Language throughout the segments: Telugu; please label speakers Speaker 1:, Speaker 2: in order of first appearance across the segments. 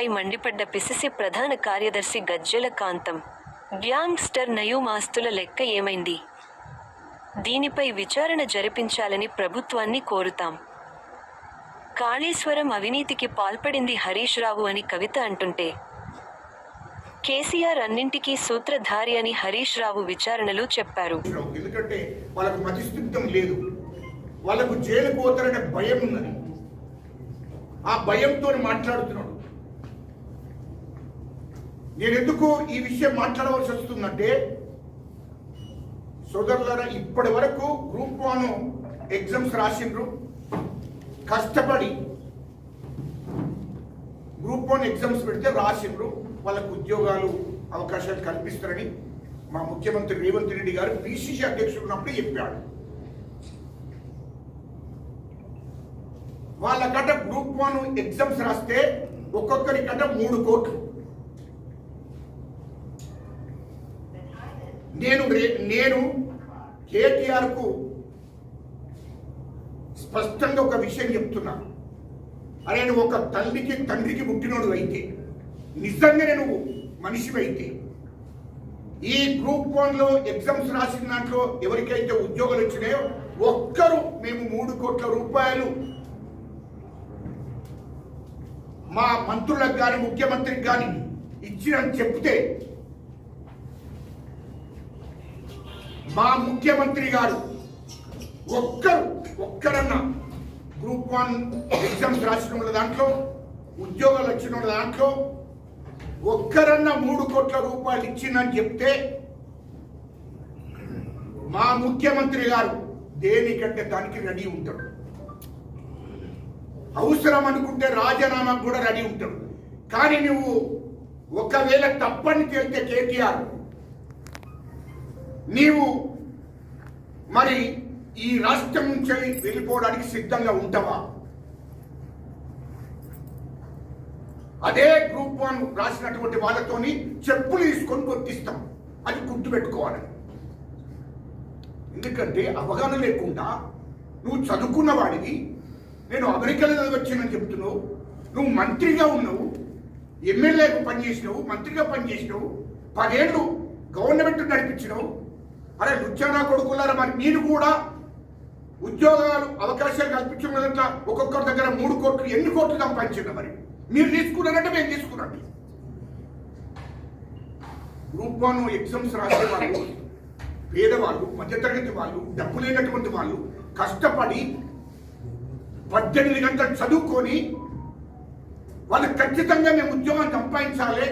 Speaker 1: కుటుంబంపై మండిపడ్డ పిసిసి ప్రధాన కార్యదర్శి గజ్జెల కాంతం. గ్యాంగ్స్టర్ నయూమాస్తుల లెక్క ఏమైంది? దీనిపై విచారణ జరిపించాలని ప్రభుత్వాన్ని కోరుతాం. కాళేశ్వరం అవినీతికి పాల్పడింది హరీష్ రావు అని కవిత అంటుంటే కేసీఆర్ అన్నింటికీ సూత్రధారి అని హరీష్ రావు విచారణలో చెప్పారు.
Speaker 2: ఎందుకంటే వాళ్ళకు మతిస్థితం లేదు. వాళ్ళకు జైలు పోతారనే భయం ఉన్నది. ఆ భయంతో మాట్లాడుతున్నాడు. నేను ఎందుకు ఈ విషయం మాట్లాడవలసి వస్తుందంటే సోదరులారా ఇప్పటి వరకు గ్రూప్ వన్ ఎగ్జామ్స్ రాసిండ్రు. కష్టపడి గ్రూప్ వన్ ఎగ్జామ్స్ పెడితే రాసిండ్రు. వాళ్ళకు ఉద్యోగాలు అవకాశాలు కల్పిస్తారని మా ముఖ్యమంత్రి రేవంత్ రెడ్డి గారు పిసిసి అధ్యక్షుడు ఉన్నప్పుడు చెప్పాడు. వాళ్ళకట గ్రూప్ వన్ ఎగ్జామ్స్ రాస్తే ఒక్కొక్కరి గట మూడు కోట్లు. నేను నేను కేటీఆర్కు స్పష్టంగా ఒక విషయం చెప్తున్నాను అరే నువ్వు ఒక తల్లికి తండ్రికి పుట్టినోడు అయితే నిజంగానే నువ్వు మనిషి అయితే ఈ గ్రూప్ వన్లో ఎగ్జామ్స్ రాసిన దాంట్లో ఎవరికైతే ఉద్యోగాలు వచ్చినాయో ఒక్కరు మేము మూడు కోట్ల రూపాయలు మా మంత్రులకు కానీ ముఖ్యమంత్రికి కానీ ఇచ్చినని చెప్తే మా ముఖ్యమంత్రి గారు ఒక్కరు ఒక్కరన్నా గ్రూప్ వన్ ఎగ్జామ్స్ రాసిన వాళ్ళ దాంట్లో ఉద్యోగాలు వచ్చిన వాళ్ళ దాంట్లో ఒక్కరన్నా మూడు కోట్ల రూపాయలు ఇచ్చిందని చెప్తే మా ముఖ్యమంత్రి గారు దేనికంటే దానికి రెడీ ఉంటాడు. అవసరం అనుకుంటే రాజీనామాకు కూడా రెడీ ఉంటాడు. కానీ నువ్వు ఒకవేళ తప్పని తేలితే కేటీఆర్ నీవు మరి ఈ రాష్ట్రం నుంచి వెళ్ళిపోవడానికి సిద్ధంగా ఉంటావా? అదే గ్రూప్ వన్ రాసినటువంటి వాళ్ళతోని చెప్పులు తీసుకొని కొట్టిస్తాం అది గుర్తుపెట్టుకోవాలి. ఎందుకంటే అవగాహన లేకుండా నువ్వు చదువుకున్న వాడివి నేను అమెరికాలో వచ్చానని చెప్తున్నావు నువ్వు మంత్రిగా ఉన్నావు ఎమ్మెల్యేకు పనిచేసినావు మంత్రిగా పనిచేసినావు పదేళ్ళు గవర్నమెంట్ నడిపించినావు అరే లుచ్చానా కొడుకులారా మరి నేను కూడా ఉద్యోగాలు అవకాశాలు కల్పించిన ఒక్కొక్కరి దగ్గర మూడు కోట్లు ఎన్ని కోట్లు సంపాదించండి మరి? మీరు తీసుకున్నారంటే మేము తీసుకున్నట్టు గ్రూప్ వన్ ఎగ్జామ్స్ రాసే వాళ్ళు పేదవాళ్ళు మధ్యతరగతి వాళ్ళు డబ్బు లేనటువంటి వాళ్ళు కష్టపడి పద్దెనిమిది గంటలు చదువుకొని వాళ్ళు ఖచ్చితంగా మేము ఉద్యోగం సంపాదించాలి.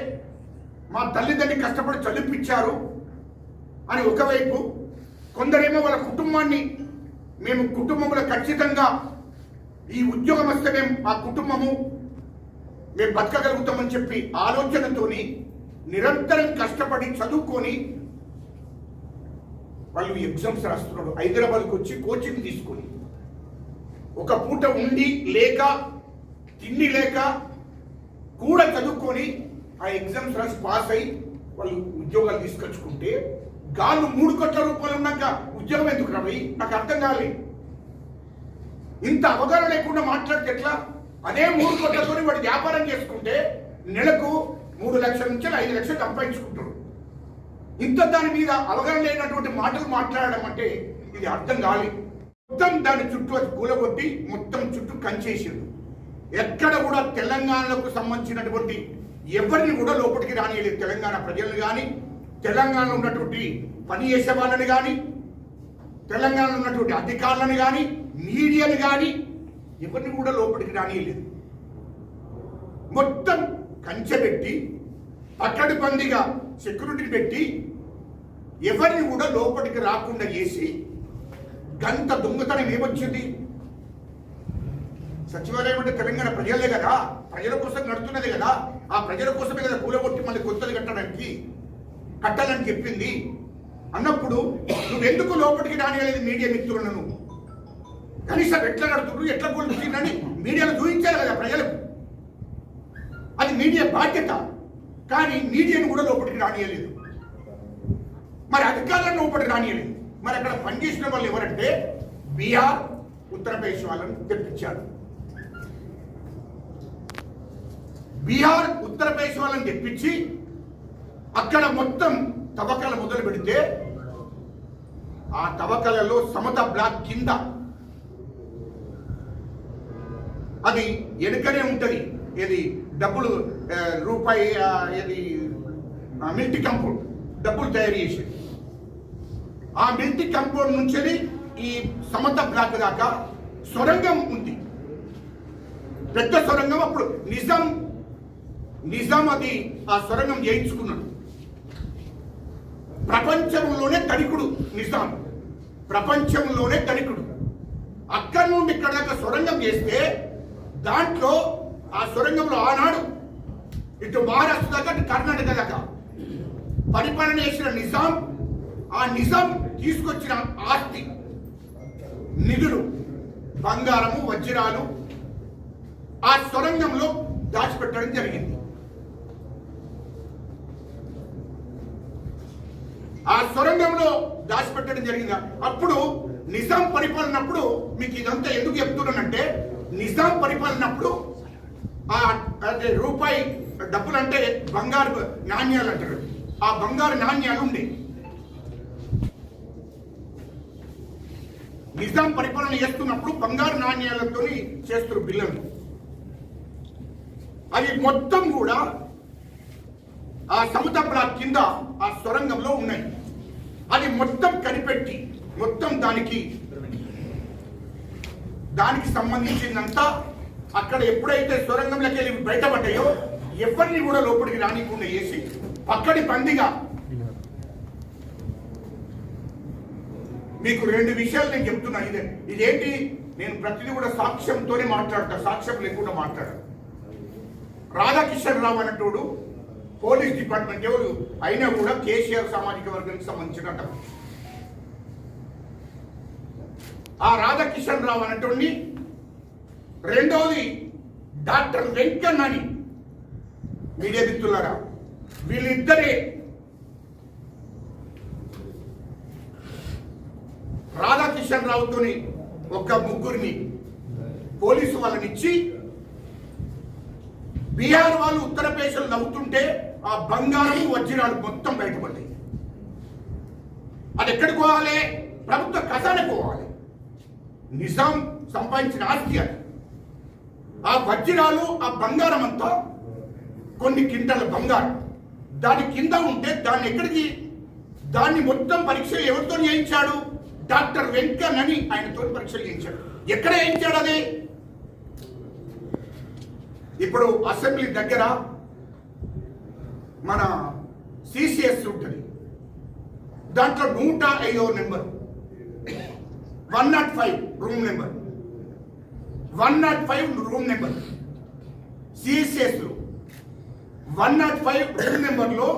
Speaker 2: మా తల్లిదండ్రులు కష్టపడి చదివిపించారు అని ఒకవైపు కొందరేమో వాళ్ళ కుటుంబాన్ని మేము కుటుంబంలో ఖచ్చితంగా ఈ ఉద్యోగం వస్తే మేము ఆ కుటుంబము మేము బతకగలుగుతామని చెప్పి ఆలోచనతోని నిరంతరం కష్టపడి చదువుకొని వాళ్ళు ఎగ్జామ్స్ రాస్తున్నారు హైదరాబాద్కి వచ్చి కోచింగ్ తీసుకొని ఒక పూట ఉండి లేక తిండి లేక కూడా చదువుకొని ఆ ఎగ్జామ్స్ రాసి పాస్ అయి వాళ్ళు ఉద్యోగాలు తీసుకొచ్చుకుంటే గాళ్ళు మూడు కోట్ల రూపాయలు ఉన్నాక ఉద్యోగం ఎందుకు రవి నాకు అర్థం కాలేదు ఇంత అవగాహన లేకుండా మాట్లాడితే ఎట్లా? అదే మూడు కోట్లతో వాడు వ్యాపారం చేసుకుంటే నెలకు మూడు లక్షల నుంచి ఐదు లక్షలు సంపాదించుకుంటాడు. ఇంత దాని మీద అవగాహన లేనటువంటి మాటలు మాట్లాడడం అంటే ఇది అర్థం కాలే. మొత్తం దాని చుట్టూ అది కూలగొట్టి మొత్తం చుట్టూ కంచేసిండు. ఎక్కడ కూడా తెలంగాణకు సంబంధించినటువంటి ఎవరిని కూడా లోపలికి రానియలేదు. తెలంగాణ ప్రజలు కానీ తెలంగాణలో ఉన్నటువంటి పని చేసే వాళ్ళని కానీ తెలంగాణలో ఉన్నటువంటి అధికారులను కానీ మీడియాని కానీ ఎవరిని కూడా లోపలికి రానియలేదు. మొత్తం కంచె పెట్టి పట్టడి పందిగా సెక్యూరిటీ పెట్టి ఎవరిని కూడా లోపలికి రాకుండా చేసి గంత దొంగతనం ఏమొచ్చింది? సచివాలయం అంటే తెలంగాణ ప్రజలే కదా. ప్రజల కోసం నడుతున్నది కదా. ఆ ప్రజల కోసమే కదా కూలగొట్టి మళ్ళీ కొత్తది కట్టడానికి కట్టాలని చెప్పింది. అన్నప్పుడు నువ్వెందుకు లోపలికి రానియలేదు మీడియా మిత్రులను? నువ్వు కనీసం ఎట్లా నడుతున్నారు ఎట్లా కూలుతుందని మీడియాలో చూపించాలి కదా ప్రజలకు. అది మీడియా బాధ్యత. కానీ మీడియాను కూడా లోపలికి రానియలేదు. మరి అధికారులను లోపలికి రానియలేదు. మరి అక్కడ పనిచేసిన వాళ్ళు ఎవరంటే బీహార్ ఉత్తరప్రదేశ్ వాళ్ళని తెప్పించారు. బీహార్ ఉత్తరప్రదేశ్ వాళ్ళని తెప్పించి అక్కడ మొత్తం తవ్వకాలు మొదలు పెడితే ఆ తవ్వకాలలో సమత బ్లాక్ కింద అది వెనుకనే ఉంటుంది. ఇది డబ్బులు రూపాయి ఇది ఆ, మిల్టీ కంపౌండ్ డబ్బులు తయారు చేసేది. ఆ మిల్టీ కంపౌండ్ నుంచి ఈ సమత బ్లాక్ దాకా సొరంగం ఉంది. పెద్ద సొరంగం అప్పుడు నిజాం నిజాం అది ఆ సొరంగం చేయించుకున్నాడు. ప్రపంచంలోనే ధనికుడు నిజాం. ప్రపంచంలోనే ధనికుడు. అక్కడి నుండి ఇక్కడ దాకా సొరంగం చేస్తే దాంట్లో ఆ సొరంగంలో ఆనాడు ఇటు మహారాష్ట్ర దాకా అటు కర్ణాటక దాకా పరిపాలన చేసిన నిజాం ఆ నిజాం తీసుకొచ్చిన ఆస్తి నిధులు బంగారము వజ్రాలు ఆ సొరంగంలో దాచిపెట్టడం జరిగింది. ఆ సొరంగంలో దాచిపెట్టడం జరిగింది? అప్పుడు నిజాం పరిపాలనప్పుడు మీకు ఇదంతా ఎందుకు చెప్తున్నానంటే నిజాం పరిపాలనప్పుడు ఆ అదే రూపాయి డబ్బులు అంటే బంగారు నాణ్యాలు అంటారు. ఆ బంగారు నాణ్యాలు ఉండే. నిజాం పరిపాలన చేస్తున్నప్పుడు బంగారు నాణ్యాలతో చేస్తారు బిల్లులు. అవి మొత్తం కూడా ఆ సముద్ర కింద ఆ సొరంగంలో ఉన్నాయి. అది మొత్తం కనిపెట్టి మొత్తం దానికి దానికి సంబంధించిందంతా అక్కడ ఎప్పుడైతే సొరంగంలోకి వెళ్ళి బయటపడ్డాయో ఎవరిని కూడా లోపలికి రానికుండా చేసి పక్కడి పందిగా మీకు రెండు విషయాలు నేను చెప్తున్నా. ఇదే ఇదేంటి? నేను ప్రతిదీ కూడా సాక్ష్యంతోనే మాట్లాడతా సాక్ష్యం లేకుండా మాట్లాడ రాధాకిషన్ రావు అన్నటోడు పోలీస్ డిపార్ట్మెంట్ ఎవరు? అయినా కూడా కేసీఆర్ సామాజిక వర్గానికి సంబంధించిన ఆ రాధాకిషన్ రావు అనేటువంటి రెండవది డాక్టర్ వెంకన్న అని మీడియా మిత్రులారా వీళ్ళిద్దరే రాధాకిషన్ రావుతోని ఒక ముగ్గురిని పోలీసు వాళ్ళని ఇచ్చి బీహార్ వాళ్ళు ఉత్తరప్రదేశ్ నవ్వుతుంటే ఆ బంగారం వజ్రాలు మొత్తం బయటపడ్డాయి. అది ఎక్కడికి పోవాలి? ప్రభుత్వ ఖజానకు పోవాలి. నిజాం సంపాదించిన ఆస్తి అది. ఆ వజ్రాలు ఆ బంగారం అంతా కొన్ని కింటల బంగారం. దాని కింద ఉంటే దాన్ని ఎక్కడికి? దాన్ని మొత్తం పరీక్షలు ఎవరితో చేయించాడు? డాక్టర్ వెంకన్ అని ఆయనతో పరీక్షలు చేయించాడు. ఎక్కడ చేయించాడు అది? ఇప్పుడు అసెంబ్లీ దగ్గర మన సిసిఎస్ ఉంటుంది. దాంట్లో నూట ఐదో number. One not five room number. One not five room number. CCS one not five room నెంబర్లో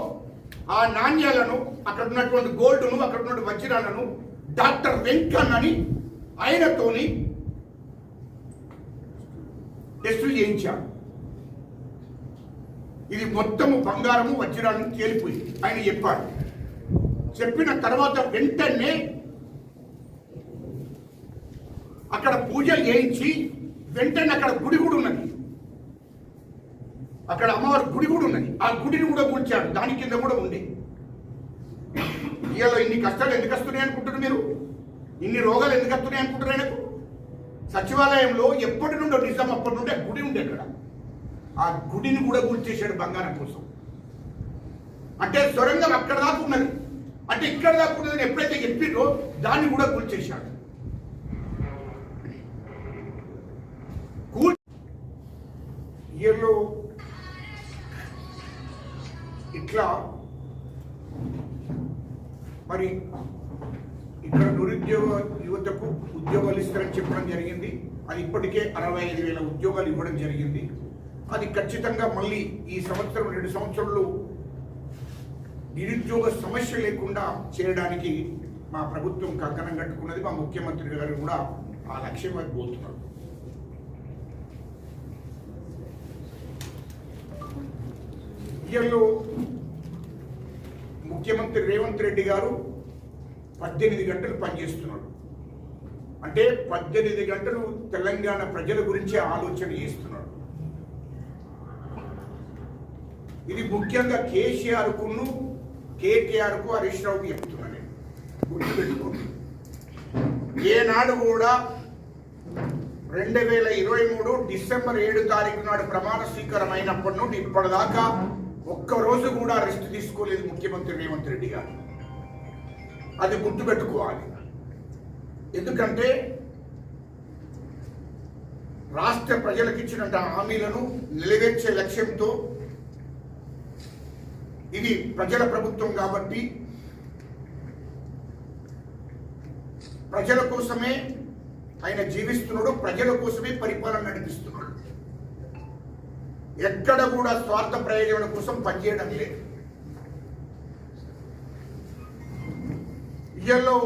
Speaker 2: ఆ నాణ్యాలను అక్కడ ఉన్నటువంటి గోల్డ్ను అక్కడ ఉన్నటువంటి వజ్రాలను డాక్టర్ వెంకన్ అని ఆయనతోని టెస్టులు చేయించాడు ఇది మొత్తము బంగారము వజ్రాలను తేలిపోయింది. ఆయన చెప్పాడు. చెప్పిన తర్వాత వెంటనే అక్కడ పూజలు చేయించి వెంటనే అక్కడ గుడి కూడా ఉన్నది. అక్కడ అమ్మవారి గుడి కూడా ఉన్నది. ఆ గుడిని కూడా కూల్చాడు దాని కింద కూడా ఉంది. ఇవాళ ఇన్ని కష్టాలు ఎందుకు వస్తున్నాయి అనుకుంటున్నారు మీరు? ఇన్ని రోగాలు ఎందుకు వస్తున్నాయి అనుకుంటున్నారు ఆయనకు? సచివాలయంలో ఎప్పటి నుండో నిజం అప్పటి నుండి ఆ గుడి ఉండే అక్కడ. ఆ గుడిని కూడా కూల్చేశాడు బంగారం కోసం. అంటే సొరంగం అక్కడ దాకా ఉన్నది. అంటే ఇక్కడ దాకా ఉన్నదని ఎప్పుడైతే చెప్పిండ్రో దాన్ని కూడా కూల్చేశాడు కూల్ ఇయర్లో ఇట్లా మరి ఇక్కడ నిరుద్యోగ యువతకు ఉద్యోగాలు ఇస్తారని చెప్పడం జరిగింది. అది ఇప్పటికే అరవై ఐదు వేల ఉద్యోగాలు ఇవ్వడం జరిగింది. అది ఖచ్చితంగా మళ్ళీ ఈ సంవత్సరం రెండు సంవత్సరంలో నిరుద్యోగ సమస్య లేకుండా చేయడానికి మా ప్రభుత్వం కంకణం కట్టుకున్నది. మా ముఖ్యమంత్రి గారు కూడా ఆ లక్ష్యం వైపు పోతున్నారు. ఇయర్లో ముఖ్యమంత్రి రేవంత్ రెడ్డి గారు పద్దెనిమిది గంటలు పనిచేస్తున్నాడు అంటే పద్దెనిమిది గంటలు తెలంగాణ ప్రజల గురించి ఆలోచన చేస్తున్నాడు ఇది ముఖ్యంగా కేసీఆర్ కును కేటీఆర్కు హరీష్ రావుకి చెప్తున్నా నేను. గుర్తుపెట్టుకోండి. ఏనాడు కూడా రెండు వేల ఇరవై మూడు డిసెంబర్ ఏడు తారీఖు నాడు ప్రమాణ స్వీకారం అయినప్పటి నుండి ఇప్పటిదాకా ఒక్క రోజు కూడా రెస్ట్ తీసుకోలేదు ముఖ్యమంత్రి రేవంత్ రెడ్డి గారు. అది గుర్తుపెట్టుకోవాలి. ఎందుకంటే రాష్ట్ర ప్రజలకు ఇచ్చిన హామీలను నెరవేర్చే లక్ష్యంతో ఇది ప్రజల ప్రభుత్వం కాబట్టి ప్రజల కోసమే ఆయన జీవిస్తున్నాడు ప్రజల కోసమే పరిపాలన నడిపిస్తున్నాడు. ఎక్కడ కూడా స్వార్థ ప్రయోజనం కోసం పనిచేయడం లేదు. ఇయల్లో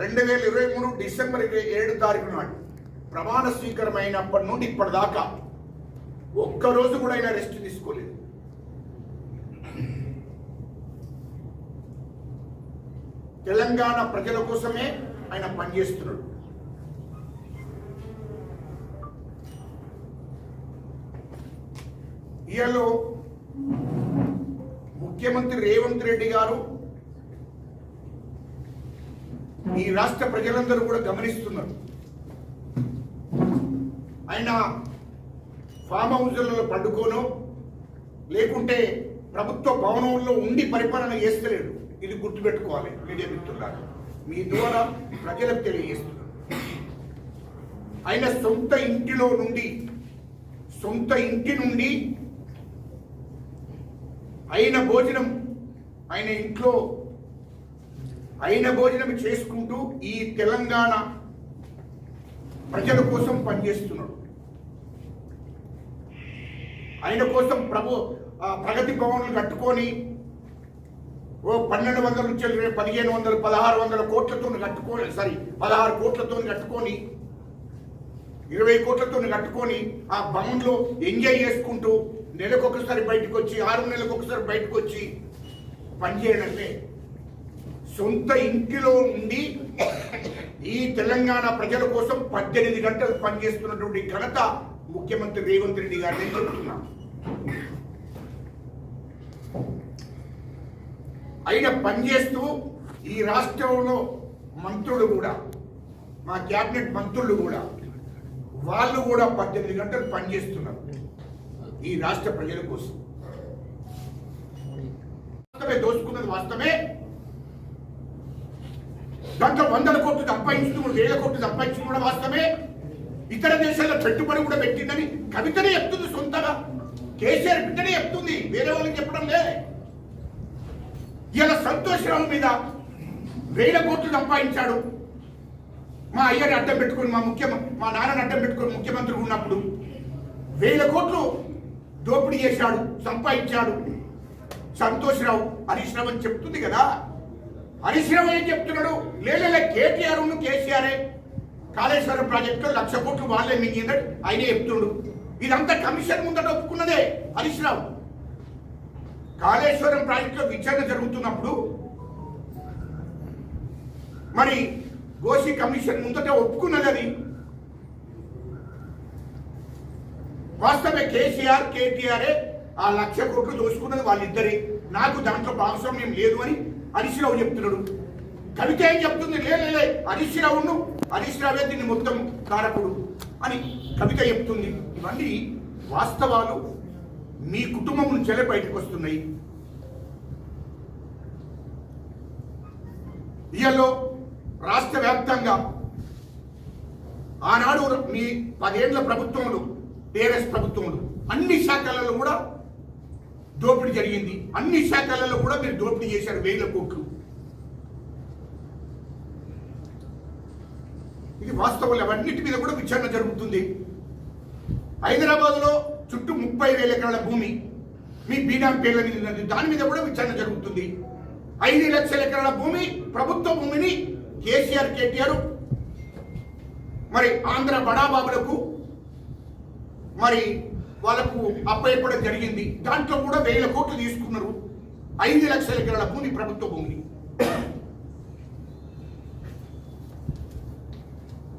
Speaker 2: రెండు వేల ఇరవై మూడు డిసెంబర్ ఇరవై ఏడు తారీఖు నాడు ప్రమాణ స్వీకారం అయినప్పటి నుండి ఇప్పటిదాకా ఒక్క రోజు కూడా ఆయన రెస్ట్ తీసుకోలేదు. తెలంగాణ ప్రజల కోసమే ఆయన పనిచేస్తున్నాడు. ఇయలో ముఖ్యమంత్రి రేవంత్ రెడ్డి గారు ఈ రాష్ట్ర ప్రజలందరూ కూడా గమనిస్తున్నారు. ఆయన ఫామ్ హౌస్లలో పండుకోనో లేకుంటే ప్రభుత్వ భవనంలో ఉండి పరిపాలన చేస్తలేడు. ఇది గుర్తుపెట్టుకోవాలి మీడియా మిత్రులారు. మీ ద్వారా ప్రజలకు తెలియజేస్తున్నారు ఆయన సొంత ఇంటిలో నుండి సొంత ఇంటి నుండి అయిన భోజనం ఆయన ఇంట్లో అయిన భోజనం చేసుకుంటూ ఈ తెలంగాణ ప్రజల కోసం పనిచేస్తున్నాడు. ఆయన కోసం ప్రభు ప్రగతి భవన్లు కట్టుకొని ఓ పన్నెండు వందల నుంచి ఇరవై పదిహేను వందలు పదహారు వందల కోట్లతో కట్టుకొని సారీ పదహారు కోట్లతో కట్టుకొని ఇరవై కోట్లతో కట్టుకొని ఆ భవన్లో ఎంజాయ్ చేసుకుంటూ నెలకొకసారి బయటకు వచ్చి ఆరు నెలలకు ఒకసారి బయటకు వచ్చి పనిచేయడమే సొంత ఇంటిలో ఉండి ఈ తెలంగాణ ప్రజల కోసం పద్దెనిమిది గంటలు పనిచేస్తున్నటువంటి ఘనత ముఖ్యమంత్రి రేవంత్ రెడ్డి గారిని చెప్తున్నా. ఆయన పనిచేస్తూ ఈ రాష్ట్రంలో మంత్రులు కూడా మా క్యాబినెట్ మంత్రులు కూడా వాళ్ళు కూడా పద్దెనిమిది గంటలు పనిచేస్తున్నారు ఈ రాష్ట్ర ప్రజల కోసం. వాస్తవే దోచుకున్నది వాస్తవమే. దాంట్లో వందల కోట్లు సంపాదించుకుని వేల కోట్లు సంపాదించుకుని కూడా వాస్తవమే. ఇతర దేశాల్లో పెట్టుబడి కూడా పెట్టిందని కవితనే చెప్తుంది సొంతగా. కేసీఆర్ బిడ్డనే చెప్తుంది. వేరే వాళ్ళకి చెప్పడం లే. ఇలా సంతోషరావు మీద వేల కోట్లు సంపాదించాడు. మా అయ్యని అడ్డం పెట్టుకుని మా ముఖ్య మా నాన్నని అడ్డం పెట్టుకుని ముఖ్యమంత్రి ఉన్నప్పుడు వేల కోట్లు దోపిడీ చేశాడు సంపాదించాడు. సంతోష్రావు హరీష్ రావు అని చెప్తుంది కదా. హరీష్ రావు ఏం చెప్తున్నాడు? లేలే కేటీఆర్ కేసీఆర్. కాళేశ్వరం ప్రాజెక్టులో లక్ష కోట్లు వాళ్ళే మింగిందని ఆయనే చెప్తున్నాడు. ఇదంతా కమిషన్ ముందట ఒప్పుకున్నదే హరీష్ రావు. కాళేశ్వరం ప్రాజెక్టులో విచారణ జరుగుతున్నప్పుడు మరి గోషి కమిషన్ ముందట ఒప్పుకున్నది అది వాస్తవే కేసీఆర్ కేటీఆర్ఏ ఆ లక్ష కోట్లు దోచుకున్నది వాళ్ళిద్దరే. నాకు దాంట్లో భాగస్వామ్యం లేదు అని హరీష్ రావు చెప్తున్నాడు. కవిత ఏం చెప్తుంది? లేలే హరీష్ రావును హరీష్ రావే దీన్ని మొత్తం కారకుడు. అని కవిత చెప్తుంది. ఇవన్నీ వాస్తవాలు. మీ కుటుంబం నుంచేలే బయటకు వస్తున్నాయి. ఇయలో రాష్ట్ర వ్యాప్తంగా ఆనాడు మీ పదేళ్ళ ప్రభుత్వంలో టీఆర్ఎస్ ప్రభుత్వంలో అన్ని శాఖలలో కూడా దోపిడీ జరిగింది. అన్ని శాఖలలో కూడా మీరు దోపిడీ చేశారు వేల కోట్లు. ఇది వాస్తవం అవన్నిటి మీద కూడా విచారణ జరుగుతుంది. హైదరాబాద్లో చుట్టూ ముప్పై వేల ఎకరాల భూమి మీ బీనాం పేర్ల మీద ఉన్నది. దాని మీద కూడా విచారణ జరుగుతుంది. ఐదు లక్షల ఎకరాల భూమి ప్రభుత్వ భూమిని కేసీఆర్ కేటీఆర్ మరి ఆంధ్ర బడాబాబులకు మరి వాళ్ళకు అప్పయ్యపడం జరిగింది. దాంట్లో కూడా వేల కోట్లు తీసుకున్నారు. ఐదు లక్షల ఎకరాల భూమి ప్రభుత్వ భూమిని.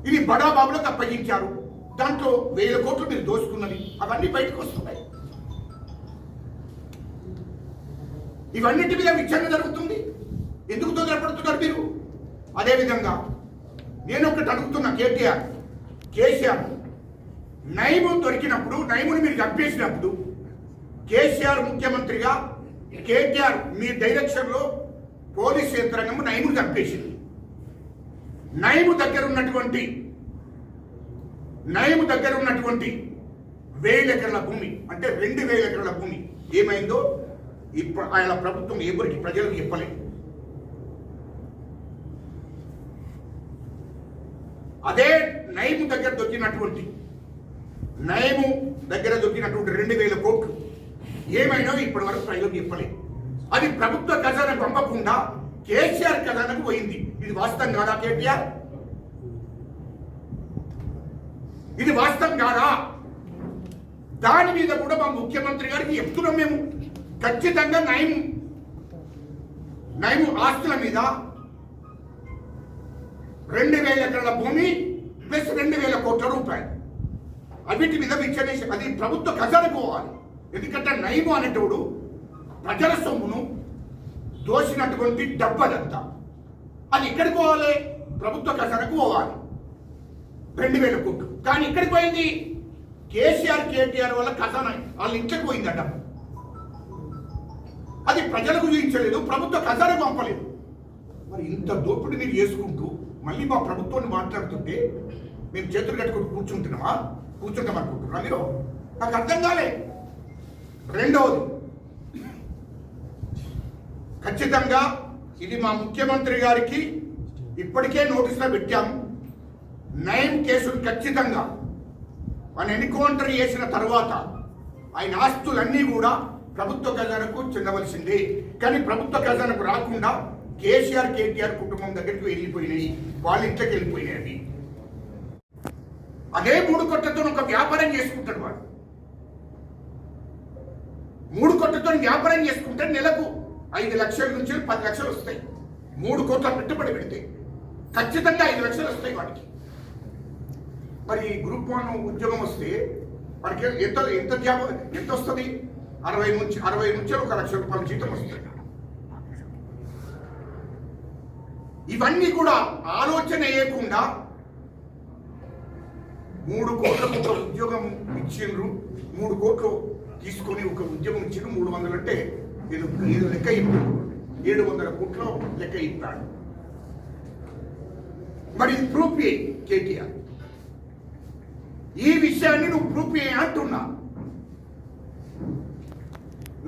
Speaker 2: ఇది బడాబాబులకు అప్పగించారు దాంట్లో వేల కోట్లు మీరు దోచుకున్నది అవన్నీ బయటకు వస్తున్నాయి. ఇవన్నిటి మీద విచారణ జరుగుతుంది. ఎందుకు తొందరపడుతున్నారు మీరు? అదేవిధంగా నేను ఒకటి అడుగుతున్న కేటీఆర్ కేసీఆర్ నయము దొరికినప్పుడు నయముని మీరు చంపేసినప్పుడు కేసీఆర్ ముఖ్యమంత్రిగా కేటీఆర్ మీ డైరెక్షన్లో పోలీస్ యంత్రాంగం నైముని చంపేసింది. నైము దగ్గర ఉన్నటువంటి నయము దగ్గర ఉన్నటువంటి వేల ఎకరాల భూమి అంటే రెండు వేల ఎకరాల భూమి. ఏమైందో? ఇప్పుడు ఆయన ప్రభుత్వం ఎవరికి ప్రజలకు చెప్పలేదు అదే నయము దగ్గర దొరికినటువంటి నయము దగ్గర దొరికినటువంటి రెండు వేల కోట్లు. ఏమైనా ఇప్పటి వరకు ప్రజలకు చెప్పలేదు అది ప్రభుత్వ ఖజానా పంపకుండా కేసీఆర్ ఖజానాకు పోయింది. ఇది వాస్తవం కాదా కేటీఆర్? ఇది వాస్తవం కాదా? దాని మీద కూడా మా ముఖ్యమంత్రి గారికి చెప్తున్నాం మేము. ఖచ్చితంగా నయం. నయం ఆస్తుల మీద. రెండు వేల ఎకరాల భూమి ప్లస్ రెండు వేల కోట్ల రూపాయలు. అవిటి మీద విచ్చనేసి అది ప్రభుత్వ ఖజానా పోవాలి. ఎందుకంటే నయము అనేటోడు ప్రజల సొమ్మును దోసినటువంటి డబ్బదంతా. అది ఎక్కడికి పోవాలి? ప్రభుత్వ ఖజానకు పోవాలి. రెండు వేల కోట్లు. కానీ ఎక్కడికి పోయింది? కేసీఆర్ కేటీఆర్ వల్ల ఖజానా వాళ్ళ ఇంట్లోకి పోయింది అడ్డ అది ప్రజలకు చూపించలేదు ప్రభుత్వ ఖజానా పంపలేదు. మరి ఇంత దోపిడీ మీరు చేసుకుంటూ మళ్ళీ మా ప్రభుత్వాన్ని మాట్లాడుతుంటే మేము చేతులు కట్టుకుని కూర్చుంటున్నామా? కూర్చుంటాం అనుకుంటున్నా మీరు? నాకు అర్థం కాలే. రెండవది ఖచ్చితంగా ఇది మా ముఖ్యమంత్రి గారికి ఇప్పటికే నోటీసులో పెట్టాము నయం కేసులు ఖచ్చితంగా మన ఎన్కౌంటర్ చేసిన తర్వాత ఆయన ఆస్తులన్నీ కూడా ప్రభుత్వ ఖజానకు చెందవలసిందే. కానీ ప్రభుత్వ ఖజానకు రాకుండా కేసీఆర్ కేటీఆర్ కుటుంబం దగ్గరికి వెళ్ళిపోయినాయి. వాళ్ళ ఇంట్లోకి వెళ్ళిపోయినాయి అవి. అదే మూడు కొట్టతో ఒక వ్యాపారం చేసుకుంటాడు వాడు. మూడు కొట్టతో వ్యాపారం చేసుకుంటే నెలకు. ఐదు లక్షల నుంచి పది లక్షలు వస్తాయి. మూడు కోట్ల పెట్టుబడి పెడితే ఖచ్చితంగా ఐదు లక్షలు వస్తాయి వాడికి మరి గ్రూప్ వన్ ఉద్యోగం వస్తే వాడికి ఎంత ఎంత జాబ్ ఎంత వస్తుంది? అరవై నుంచి అరవై నుంచి ఒక లక్ష రూపాయల జీతం వస్తుంది. ఇవన్నీ కూడా ఆలోచన వేయకుండా మూడు కోట్లకు ఒక ఉద్యోగం ఇచ్చిండ్రు. మూడు కోట్లు తీసుకొని ఒక ఉద్యోగం ఇచ్చిండ్రు. మూడు వందలు అంటే ఇది ఇది లెక్క ఇప్పుడు. ఏడు వందల కోట్లు లెక్క ఇస్తాడు మరి ఇది ప్రూఫ్ ఏ కేటీఆర్? ఈ విషయాన్ని నువ్వు ప్రూఫ్ ఏ అంటున్నా.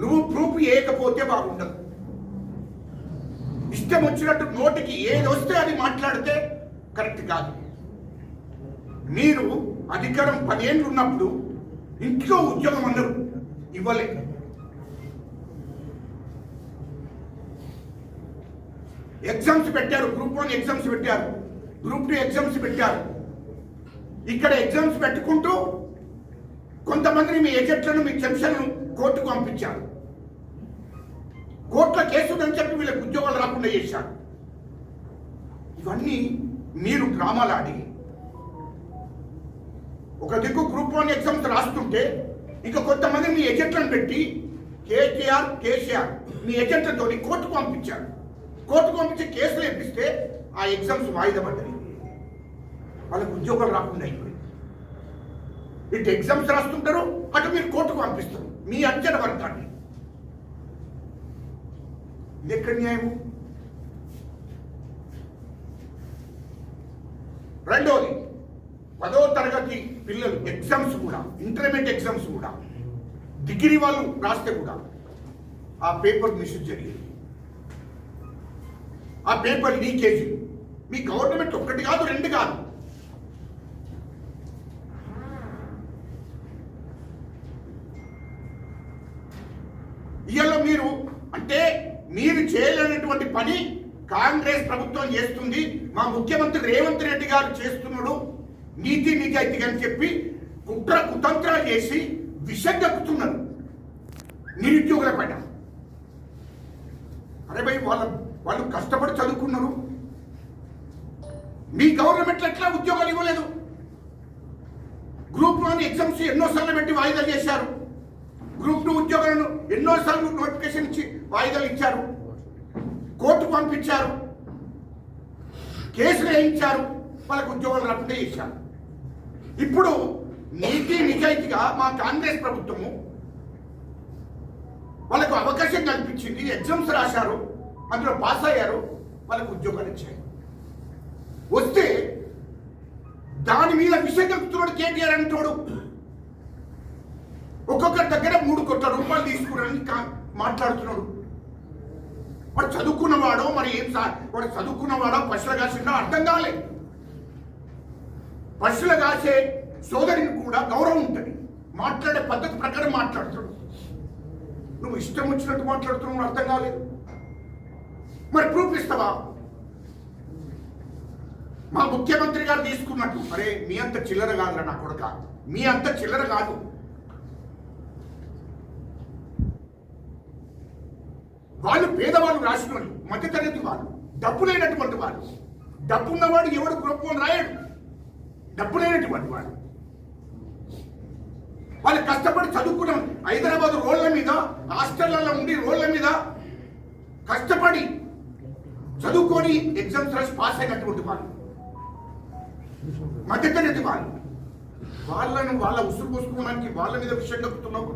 Speaker 2: నువ్వు ప్రూఫ్ చేయకపోతే బాగుండదు. ఇష్టం వచ్చినట్టు నోటికి ఏది వస్తే అది మాట్లాడితే కరెక్ట్ కాదు. మీరు అధికారం పదేళ్ళు ఉన్నప్పుడు ఇంట్లో ఉద్యోగం అన్నారు ఇవ్వలేదు. ఎగ్జామ్స్ పెట్టారు గ్రూప్ వన్ ఎగ్జామ్స్ పెట్టారు గ్రూప్ టూ ఎగ్జామ్స్ పెట్టారు. ఇక్కడ ఎగ్జామ్స్ పెట్టుకుంటూ కొంతమంది మీ ఏజెంట్లను మీ చెంచలను కోర్టుకు పంపించారు. కోర్టుల కేసు చెప్పి వీళ్ళకి ఉద్యోగాలు రాకుండా చేశారు. ఇవన్నీ మీరు డ్రామాలు ఆడి ఒక దిక్కు గ్రూప్ వన్ ఎగ్జామ్స్ రాస్తుంటే ఇక కొంతమంది మీ ఏజెంట్లను పెట్టి కేటీఆర్ కేసీఆర్ మీ ఏజెంట్లతో కోర్టుకు పంపించారు. కోర్టుకు పంపించి కేసులు ఇప్పిస్తే ఆ ఎగ్జామ్స్ వాయిదా పడ్డాయి వాళ్ళకు ఉద్యోగాలు రాకుండా అయిపోయింది. ఇటు ఎగ్జామ్స్ రాస్తుంటారు అటు మీరు కోర్టుకు పంపిస్తారు. మీ అంచనా వర్గాన్ని. ఇది ఎక్కడ న్యాయము? రెండోది పదో తరగతి పిల్లలు ఎగ్జామ్స్ కూడా ఇంటర్మీడియట్ ఎగ్జామ్స్ కూడా డిగ్రీ వాళ్ళు రాస్తే కూడా ఆ పేపర్ మిస్యూజ్ జరిగింది. ఆ పేపర్ లీకేజ్ మీ గవర్నమెంట్ ఒక్కటి కాదు రెండు కాదు. ఇవాళ మీరు అంటే మీరు చేయలేనటువంటి పని కాంగ్రెస్ ప్రభుత్వం చేస్తుంది. మా ముఖ్యమంత్రి రేవంత్ రెడ్డి గారు చేస్తున్నాడు. నీతి నిజాయితీ అని చెప్పి కుట్ర కుతంత్రాలు చేసి విషం దక్కుతున్నారు నిరుద్యోగుల పైన. అరే భయ్ వాళ్ళ వాళ్ళు కష్టపడి చదువుకున్నారు. మీ గవర్నమెంట్ ఎట్లా ఉద్యోగాలు ఇవ్వలేదు? గ్రూప్ వన్ ఎగ్జామ్స్ ఎన్నోసార్లు పెట్టి వాయిదా చేశారు. గ్రూప్ టూ ఉద్యోగాలను ఎన్నోసార్లు నోటిఫికేషన్ ఇచ్చి వాయిదాలు ఇచ్చారు. కోర్టు పంపించారు. కేసులు వేయించారు. వాళ్ళకు ఉద్యోగాలు రాకుండా చేశారు. ఇప్పుడు నీతి నిజాయితీగా మా కాంగ్రెస్ ప్రభుత్వము వాళ్ళకు అవకాశం కల్పించింది. ఎగ్జామ్స్ రాశారు. అందులో పాస్ అయ్యారు వాళ్ళకు ఉద్యోగాలు ఇచ్చాయి వస్తే దాని మీద విషయం చెప్తున్నాడు కేటీఆర్ అంటాడు. ఒక్కొక్కరి దగ్గర మూడు కోట్ల రూపాయలు తీసుకున్నాడని మాట్లాడుతున్నాడు. వాడు చదువుకున్నవాడో మరి ఏం సార్ వాడు చదువుకున్నవాడో పశువుల కాసిండో అర్థం కాలేదు పశువుల కాసే సోదరికి కూడా గౌరవం ఉంటుంది. మాట్లాడే పద్ధతి ప్రకారం మాట్లాడుతున్నాడు. నువ్వు ఇష్టం వచ్చినట్టు మాట్లాడుతున్నావు అర్థం కాలేదు. మరి ప్రూఫ్ ఇస్తావా? మా ముఖ్యమంత్రి గారు తీసుకున్నట్టు. అరే మీ అంత చిల్లర కాదురా నా కొడుక. మీ అంత చిల్లర కాదు. వాళ్ళు పేదవాళ్ళు రాసిన వాళ్ళు మధ్యతరగతి వాళ్ళు డబ్బు లేనటువంటి వాళ్ళు. డబ్బు ఉన్నవాడు ఎవడు గొప్ప రాయడు. డబ్బు లేనటువంటి వాడు. వాళ్ళు కష్టపడి చదువుకున్నాం హైదరాబాద్ రోడ్ల మీద హాస్టళ్ళలో ఉండి రోడ్ల మీద కష్టపడి చదువుకొని ఎగ్జామ్స్ రాసి పాస్ అయినటువంటి వాళ్ళు. మధ్యతరగతి వాళ్ళు. వాళ్ళను వాళ్ళ ఉసురు పోసుకోవడానికి వాళ్ళ మీద విషయం కప్పుతున్నావు